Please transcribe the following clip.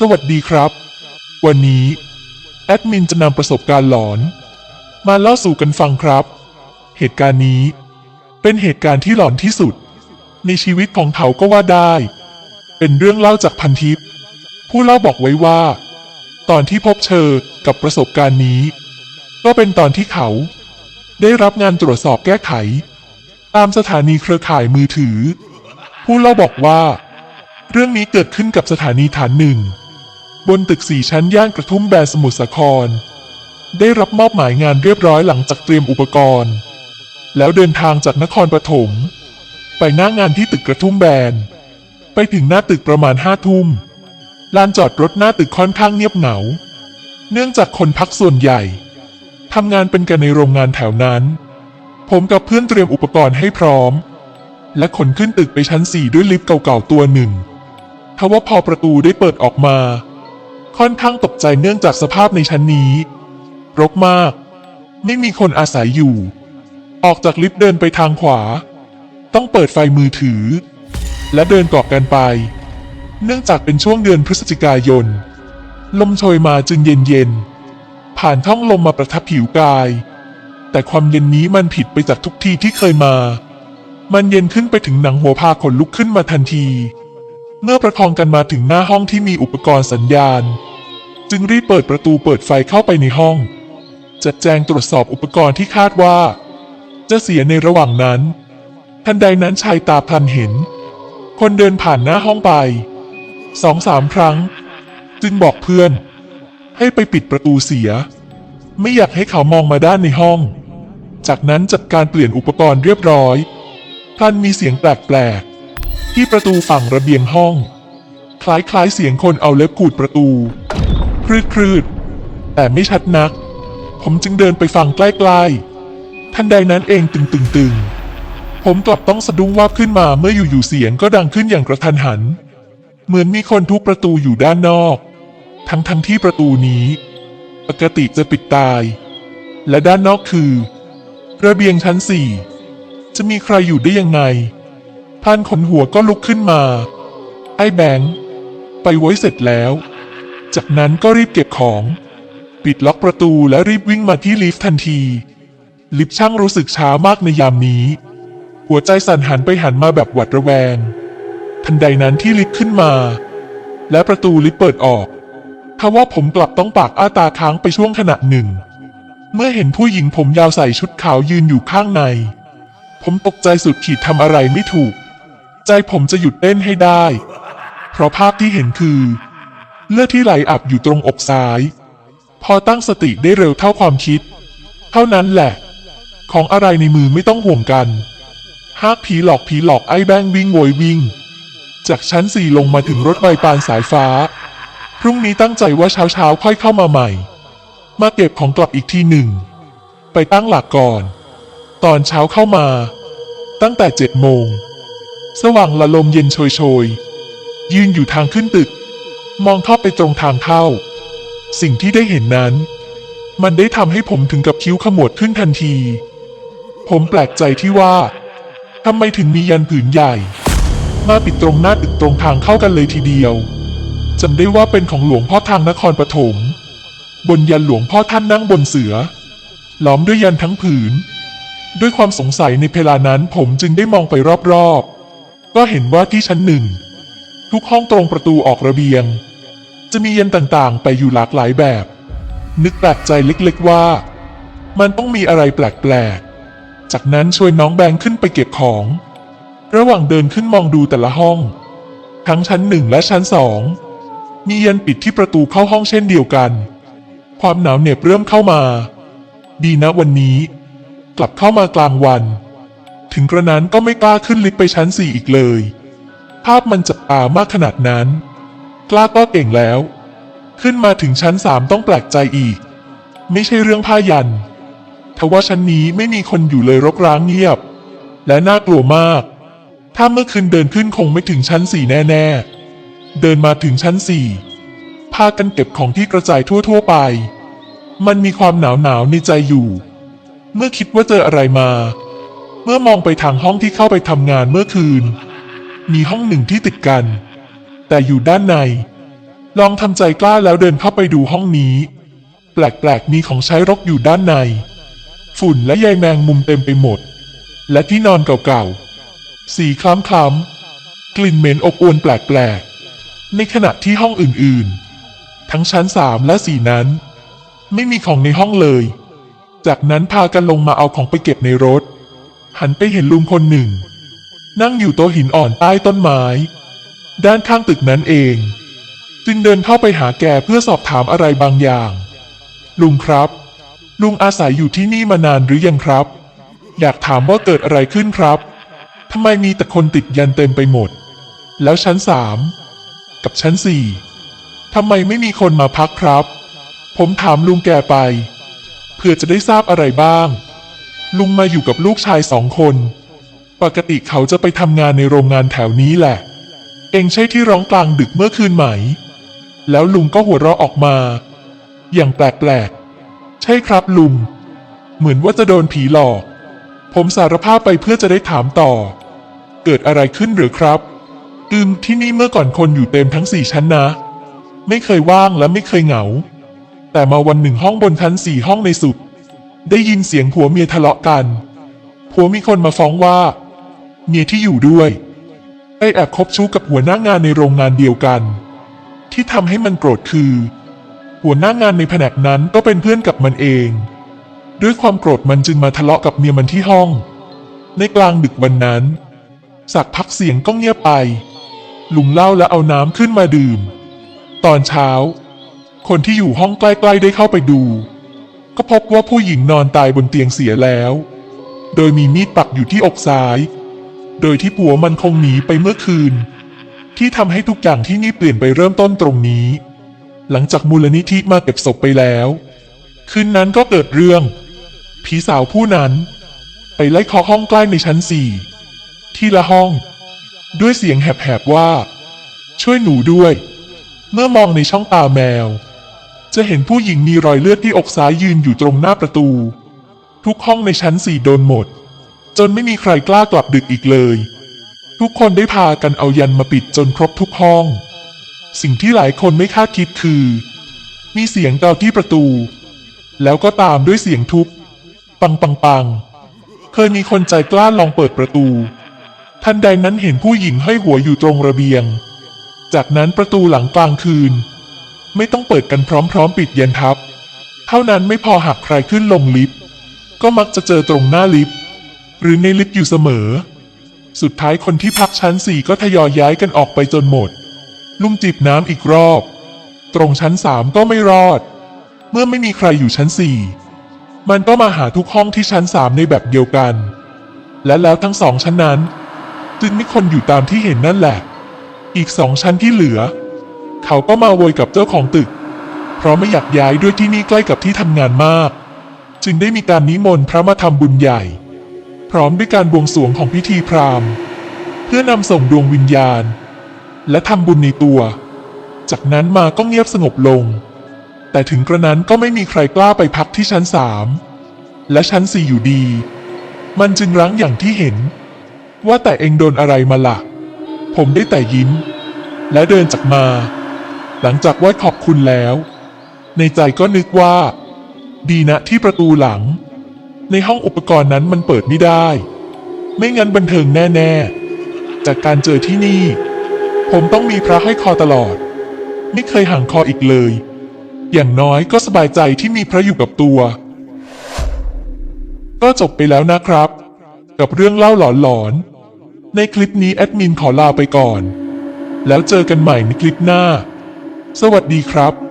สวัสดีครับ วันนี้ แอดมินจะนำประสบการณ์หลอน มาเล่าสู่กันฟังครับ เหตุการณ์นี้ เป็นเหตุการณ์ที่หลอนที่สุด ในชีวิตของเขาก็ว่าได้ เป็นเรื่องเล่าจากพันทิป ผู้เล่าบอกไว้ว่า ตอนที่พบเธอกับประสบการณ์นี้ ก็เป็นตอนที่เขา ได้รับงานตรวจสอบแก้ไข ตามสถานีเครือข่ายมือถือ ผู้เล่าบอกว่าเรื่องนี้เกิดขึ้นกับสถานีฐานหนึ่ง บนตึกสี่ชั้นย่านกระทุ่มแบนสมุทรสาคร ได้รับมอบหมายงานเรียบร้อยหลังจากเตรียมอุปกรณ์ แล้วเดินทางจากนครปฐมไปหน้างานที่ตึกกระทุ่มแบน ไปถึงหน้าตึกประมาณห้าทุ่มลานจอดรถหน้าตึกค่อนข้างเงียบเหงา เนื่องจากคนพักส่วนใหญ่ทำงานเป็นกันในโรงงานแถวนั้น ผมกับเพื่อนเตรียมอุปกรณ์ให้พร้อม และขนขึ้นตึกไปชั้นสี่ด้วยลิฟต์เก่าๆตัวหนึ่งทว่าพอประตูได้เปิดออกมา ค่อนข้างตกใจเนื่องจากสภาพในชั้นนี้ รกมาก ไม่มีคนอาศัยอยู่ ออกจากลิฟต์เดินไปทางขวา ต้องเปิดไฟมือถือ และเดินเกาะกันไป เนื่องจากเป็นช่วงเดือนพฤศจิกายน ลมโชยมาจึงเย็นเย็นๆผ่านท่องลมมาประทับผิวกาย แต่ความเย็นนี้มันผิดไปจากทุกที่ที่เคยมา มันเย็นขึ้นไปถึงหนังหัวพาขนลุกขึ้นมาทันที เมื่อประคองกันมาถึงหน้าห้องที่มีอุปกรณ์สัญญาณ จึงรีบเปิดประตูเปิดไฟเข้าไปในห้อง จัดแจงตรวจสอบอุปกรณ์ที่คาดว่า จะเสียในระหว่างนั้น ทันใดนั้นชายตาพลันเห็น คนเดินผ่านหน้าห้องไปสองสามครั้ง จึงบอกเพื่อน ให้ไปปิดประตูเสีย ไม่อยากให้เขามองมาด้านในห้อง จากนั้นจัดการเปลี่ยนอุปกรณ์เรียบร้อยพลันมีเสียงแปลก ที่ประตูฝั่งระเบียงห้อง คล้ายๆเสียงคนเอาเล็บขูดประตู ครืดครืดๆแต่ไม่ชัดนัก ผมจึงเดินไปฟังใกล้ๆทันใดนั้นเองตึงตึงตึงๆผมกลับต้องสะดุ้งวาบขึ้นมาเมื่ออยู่ๆเสียงก็ดังขึ้นอย่างกระทันหัน เหมือนมีคนทุบประตูอยู่ด้านนอก ทั้งทั้งที่ประตูนี้ ปกติจะปิดตาย และด้านนอกคือ ระเบียงชั้นสี่จะมีใครอยู่ได้ยังไง พลานขนหัวก็ลุกขึ้นมา ไอ้แบงค์ไปไว้เสร็จแล้ว จากนั้นก็รีบเก็บของ ปิดล็อกประตูและรีบวิ่งมาที่ลิฟต์ทันที ลิฟต์ช่างรู้สึกช้ามากในยามนี้ หัวใจสั่นหันไปหันมาแบบหวัดระแวง ทันใดนั้นที่ลิฟต์ขึ้นมา และประตูลิฟต์เปิดออกทว่าผมกลับต้องปากอ้าตาค้างไปช่วงขณะหนึ่ง เมื่อเห็นผู้หญิงผมยาวใส่ชุดขาวยืนอยู่ข้างใน ผมตกใจสุดขีดทำอะไรไม่ถูก ใจผมจะหยุดเต้นให้ได้ เพราะภาพที่เห็นคือ เลือดที่ไหลอาบอยู่ตรงอกซ้าย พอตั้งสติได้เร็วเท่าความคิด เท่านั้นแหละ ของอะไรในมือไม่ต้องห่วงกัน หากผีหลอกผีหลอกไอ้แบงวิ่งโวยวิ่ง จากชั้นสี่ลงมาถึงรถไฟปานสายฟ้า พรุ่งนี้ตั้งใจว่าเช้าเช้าๆค่อยเข้ามาใหม่ มาเก็บของกลับอีกทีหนึ่ง ไปตั้งหลักก่อน ตอนเช้าเข้ามา ตั้งแต่เจ็ดโมง สว่างละลมเย็นโชยโชย ยืนอยู่ทางขึ้นตึก มองเข้าไปตรงทางเข้า สิ่งที่ได้เห็นนั้น มันได้ทำให้ผมถึงกับคิ้วขมวดขึ้นทันที ผมแปลกใจที่ว่าทำไมถึงมียันผืนใหญ่ มาปิดตรงหน้าตึกตรงทางเข้ากันเลยทีเดียวจำได้ว่าเป็นของหลวงพ่อทางนครปฐมบนยันหลวงพ่อท่านนั่งบนเสือ ล้อมด้วยยันทั้งผืน ด้วยความสงสัยในเวลานั้นผมจึงได้มองไปรอบๆ ก็เห็นว่าที่ชั้นหนึ่ง ทุกห้องตรงประตูออกระเบียง จะมีเยันต่างๆ ไปอยู่หลากหลายแบบ นึกแปลกใจเล็กๆว่า มันต้องมีอะไรแปลกๆ จากนั้นช่วยน้องแบงค์ขึ้นไปเก็บของ ระหว่างเดินขึ้นมองดูแต่ละห้อง ทั้งชั้นหนึ่งและชั้นสอง มีเยันปิดที่ประตูเข้าห้องเช่นเดียวกัน ความหนาวเหน็บเริ่มเข้ามา ดีนะวันนี้ กลับเข้ามากลางวัน ถึงกระนั้นก็ไม่กล้าขึ้นลิฟต์ไปชั้นสี่อีกเลย ภาพมันจับตามากขนาดนั้น กล้าก็เก่งแล้ว ขึ้นมาถึงชั้นสามต้องแปลกใจอีก ไม่ใช่เรื่องผ้ายันทว่าชั้นนี้ไม่มีคนอยู่เลยรกร้างเงียบ และน่ากลัวมาก ถ้าเมื่อคืนเดินขึ้นคงไม่ถึงชั้นสี่แน่ ๆ เดินมาถึงชั้นสี่พากันเก็บของที่กระจายทั่ว ๆ ไป มันมีความหนาวหนาวๆในใจอยู่ เมื่อคิดว่าเจออะไรมา เมื่อมองไปทางห้องที่เข้าไปทำงานเมื่อคืน มีห้องหนึ่งที่ติดกัน แต่อยู่ด้านใน ลองทำใจกล้าแล้วเดินเข้าไปดูห้องนี้ แปลกๆมีของใช้รกอยู่ด้านใน ฝุ่นและใยแมงมุมเต็มไปหมด และที่นอนเก่าๆ สีคล้ำๆ กลิ่นเหม็นอบอวนแปลกๆ ในขณะที่ห้องอื่นๆ ทั้งชั้นสามและสี่นั้น ไม่มีของในห้องเลย จากนั้นพากันลงมาเอาของไปเก็บในรถ หันไปเห็นลุงคนหนึ่ง นั่งอยู่โต๊ะหินอ่อนใต้ต้นไม้ ด้านข้างตึกนั้นเอง จึงเดินเข้าไปหาแกเพื่อสอบถามอะไรบางอย่าง ลุงครับ ลุงอาศัยอยู่ที่นี่มานานหรือยังครับ อยากถามว่าเกิดอะไรขึ้นครับทำไมมีแต่คนติดยันเต็มไปหมด แล้วชั้นสามกับชั้นสี่ทำไมไม่มีคนมาพักครับ ผมถามลุงแกไป เพื่อจะได้ทราบอะไรบ้าง ลุงมาอยู่กับลูกชายสองคน ปกติเขาจะไปทำงานในโรงงานแถวนี้แหละ เองใช่ที่ร้องกลางดึกเมื่อคืนไหม แล้วลุงก็หัวเราะออกมา อย่างแปลกๆ ใช่ครับลุง เหมือนว่าจะโดนผีหลอก ผมสารภาพไปเพื่อจะได้ถามต่อ เกิดอะไรขึ้นหรือครับอืมที่นี่เมื่อก่อนคนอยู่เต็มทั้งสี่ชั้นนะ ไม่เคยว่างและไม่เคยเหงา แต่มาวันหนึ่งห้องบนชั้นสี่ห้องในสุด ได้ยินเสียงผัวเมียทะเลาะกัน ผัวมีคนมาฟ้องว่า เมียที่อยู่ด้วยไปแอบคบชู้กับหัวหน้างานในโรงงานเดียวกัน ที่ทำให้มันโกรธคือ หัวหน้างานในแผนกนั้นก็เป็นเพื่อนกับมันเอง ด้วยความโกรธมันจึงมาทะเลาะกับเมียมันที่ห้อง ในกลางดึกวันนั้น สักพักเสียงก็เงียบไป ลุงเล่าแล้วเอาน้ำขึ้นมาดื่ม ตอนเช้า คนที่อยู่ห้องใกล้ๆได้เข้าไปดู ก็พบว่าผู้หญิงนอนตายบนเตียงเสียแล้ว โดยมีมีดปักอยู่ที่อกซ้าย โดยที่ผัวมันคงหนีไปเมื่อคืน ที่ทำให้ทุกอย่างที่นี่เปลี่ยนไปเริ่มต้นตรงนี้ หลังจากมูลนิธิมาเก็บศพไปแล้ว คืนนั้นก็เกิดเรื่อง ผีสาวผู้นั้น ไปไล่เคาะห้องใกล้ในชั้นสี่ที่ละห้อง ด้วยเสียงแหบๆว่า ช่วยหนูด้วย เมื่อมองในช่องตาแมว จะเห็นผู้หญิงมีรอยเลือดที่อกซ้ายยืนอยู่ตรงหน้าประตู ทุกห้องในชั้นสี่โดนหมด จนไม่มีใครกล้ากลับดึกอีกเลย ทุกคนได้พากันเอายันมาปิดจนครบทุกห้อง สิ่งที่หลายคนไม่คาดคิดคือ มีเสียงเกาที่ประตู แล้วก็ตามด้วยเสียงทุบ ปังปังปังเคยมีคนใจกล้าลองเปิดประตู ทันใดนั้นเห็นผู้หญิงห้อยหัวอยู่ตรงระเบียง จากนั้นประตูหลังกลางคืน ไม่ต้องเปิดกันพร้อม ๆ ปิดเย็นทับ เท่านั้นไม่พอหากใครขึ้นลงลิฟต์ ก็มักจะเจอตรงหน้าลิฟต์ หรือในลิฟต์อยู่เสมอ สุดท้ายคนที่พักชั้นสี่ก็ทยอยย้ายกันออกไปจนหมด ลุงจิบน้ำอีกรอบ ตรงชั้นสามก็ไม่รอด เมื่อไม่มีใครอยู่ชั้นสี่มันก็มาหาทุกห้องที่ชั้นสามในแบบเดียวกัน และแล้วทั้งสองชั้นนั้น จึงมีคนอยู่ตามที่เห็นนั่นแหละ อีกสองชั้นที่เหลือ เขาก็มาโวยกับเจ้าของตึก เพราะไม่อยากย้ายด้วยที่นี่ใกล้กับที่ทำงานมาก จึงได้มีการนิมนต์พระมาทำบุญใหญ่ พร้อมด้วยการบวงสรวงของพิธีพราหมณ์ เพื่อนำส่งดวงวิญญาณ และทำบุญในตัว จากนั้นมาก็เงียบสงบลง แต่ถึงกระนั้นก็ไม่มีใครกล้าไปพักที่ชั้นสามและชั้นสี่อยู่ดี มันจึงรั้งอย่างที่เห็น ว่าแต่เองโดนอะไรมาละ่ะ ผมได้แต่ยิ้ม และเดินจากมา หลังจากไหว้ขอบคุณแล้ว ในใจก็นึกว่า ดีนะที่ประตูหลัง ในห้องอุปกรณ์นั้นมันเปิดไม่ได้ ไม่งั้นบันเทิงแน่ ๆ จากการเจอที่นี่ ผมต้องมีพระให้คอตลอด ไม่เคยห่างคออีกเลย อย่างน้อยก็สบายใจที่มีพระอยู่กับตัว ก็จบไปแล้วนะครับ กับเรื่องเล่าหลอนๆในคลิปนี้แอดมินขอลาไปก่อน แล้วเจอกันใหม่ในคลิปหน้า สวัสดีครับ